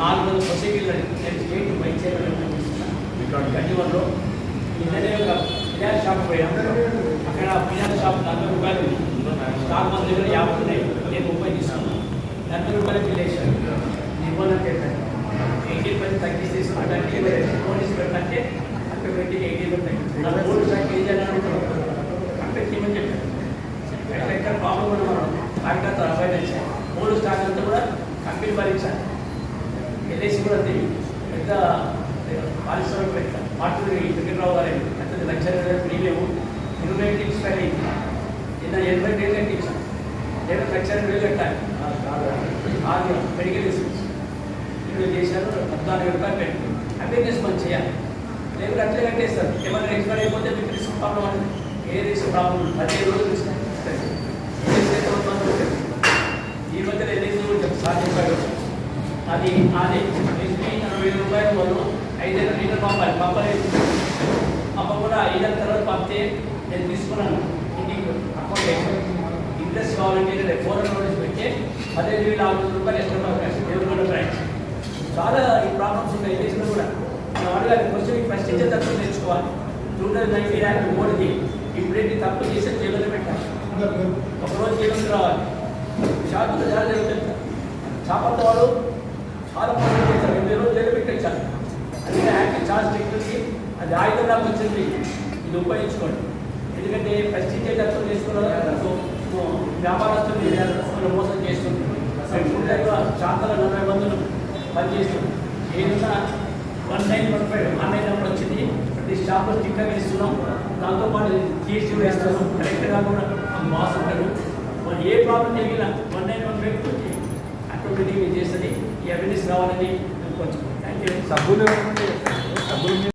నాలుగు వందల సొసైటీలు స్టేట్ వైస్ చైర్మన్ ఇక్కడ గంజివరంలో నిన్ననే ఒక ఫినాన్స్ షాప్ పోయాం అక్కడ ఫినాన్స్ షాప్ నలభై రూపాయలు స్టాక్ మన దగ్గర యాభై ఉన్నాయి. నేను ముప్పై తీసుకున్నాను. నలభై రూపాయలు వేసాను ఇవ్వాలని చెప్పాను ఎయిటీన్ పర్సెంట్ తగ్గిస్తే తీసుకుంటే పోలీస్ పెట్టంటే అక్కడ పెట్టి నలభై మూడు శాతం ఏం చేయాలని అక్కడ చేయమని చెప్పాను ఎక్కడ ప్రాబ్లం మనం మూడు స్టాక్ అంతా కూడా కంపెనీ భరించాలి. ఎల్ఐసి కూడా అంతే పెద్ద పారిశ్రామికవేత్త మాటూరి వెంకట్రావు గారు పెద్ద లక్షల ప్రీమియం ఇరవై ఐదు ఎక్స్పైర్ నిన్న ఎనభై వేలు కట్టించాం లేదా లక్షల వేలు కట్టాలి ఆరు మెడికల్ ఇన్సూరెన్స్ ఇప్పుడు చేశారు పద్నాలుగు వేల రూపాయలు పెట్టి అవేర్నెస్ మనం చేయాలి. లేకపోతే అట్లే కట్టేస్తారు. ఏమైనా ఎక్స్పైర్ అయిపోతే మీకు రిస్క్ ప్రాబ్లం అని ఏ రిస్క్ ప్రాబ్లం పదిహేను రోజులు ఇస్తాయి ఈ మధ్యన ఎల్ఐసి కూడా సార్ చెప్పాడు అది అది. ఎస్బీ నలభై వేల రూపాయలు వాళ్ళు ఐదేళ్ళ లీటర్ పంపాలి. పంపలేదు పంపకుండా ఐదేళ్ళ తర్వాత పంపితే నేను తీసుకున్నాను. ఇంటికి అకౌంట్ ఇంట్రెస్ట్ కావాలంటే నేను ఫోర్ హండ్రెడ్ రూపీస్ పెట్టి. పదిహేను వేల ఆరు వందల రూపాయలు ఎక్కడ అవకాశం దేవుడు బ్రాంచ్ చాలా ఈ ప్రాబ్లమ్స్ ఉన్నాయి. దేశంలో కూడా. మనం అడగాలి క్వశ్చన్ ఫస్ట్ ఇచ్చే తక్కువ నేర్చుకోవాలి. టూ థౌసండ్ నైన్టీన్ యాక్ట్ మోడీకి ఇప్పుడేంటి తప్పు చేసే జైలు పెట్టాలి. ఒకరోజు జైలు రావాలి. షాపులు చాలా జరుగుతుంది చేపల వాళ్ళు చాలా మంది చేస్తారు ఎనిమిది రోజులు జైలు పెట్టేశారు అందుకే యాక్ట్ చాలా స్ట్రిక్ట్ అది ఆయుధంగా వచ్చింది ఇది ఉపయోగించుకోండి ఎందుకంటే ప్రశ్నించే తత్వం చేసుకున్నారు వ్యాపారస్తులు వ్యాపారస్తులు మోసం చేస్తున్నారు ఫుల్ నలభై మందులు పనిచేస్తున్నారు ఏదైనా one nine one five online number వచ్చింది ప్రతి షాప్లో స్టిక్కర్ వేస్తున్నాం దాంతోపాటు జిఎస్టీ వేస్తున్నాం కరెక్ట్గా కూడా మాస్ ఉంటారు మరి ఏ ప్రాబ్లం జరిగినా వన్ నైన్ వన్ ఫైవ్ వచ్చి అటువంటి చేస్తుంది కావాలని కొంచెం థ్యాంక్ యూ సబ్బులు సబ్బులు